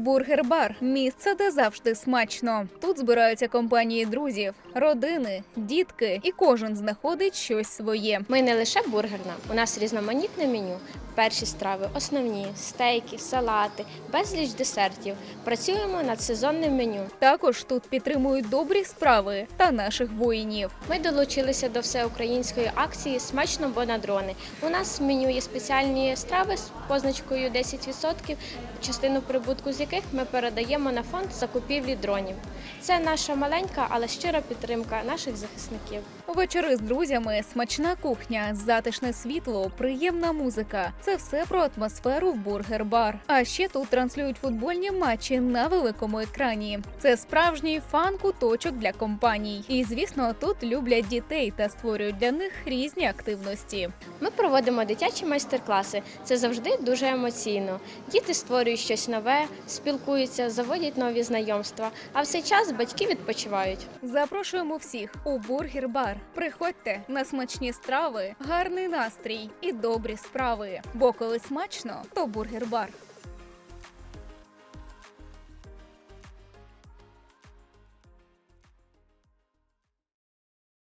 Бургер-бар місце, де завжди смачно. Тут збираються компанії друзів, родини, дітки, і кожен знаходить щось своє. Ми не лише бургерна, у нас різноманітне меню. Перші страви, основні, стейки, салати, безліч десертів. Працюємо над сезонним меню. Також тут підтримують добрі справи та наших воїнів. Ми долучилися до всеукраїнської акції Смачно бо на дрони. У нас в меню є спеціальні страви з позначкою 10%, частину прибутку з яких ми передаємо на фонд закупівлі дронів. Це наша маленька, але щира підтримка наших захисників. Вечори з друзями, смачна кухня, затишне світло, приємна музика. Це все про атмосферу в бургер-бар. А ще тут транслюють футбольні матчі на великому екрані. Це справжній фан-куточок для компаній. І звісно, тут люблять дітей та створюють для них різні активності. Ми проводимо дитячі майстер-класи. Це завжди дуже емоційно. Діти створюють щось нове, спілкуються, заводять нові знайомства. А в цей час батьки відпочивають. Запрошуємо всіх у бургер-бар. Приходьте на смачні страви, гарний настрій і добрі справи. Бо коли смачно, то бургер-бар.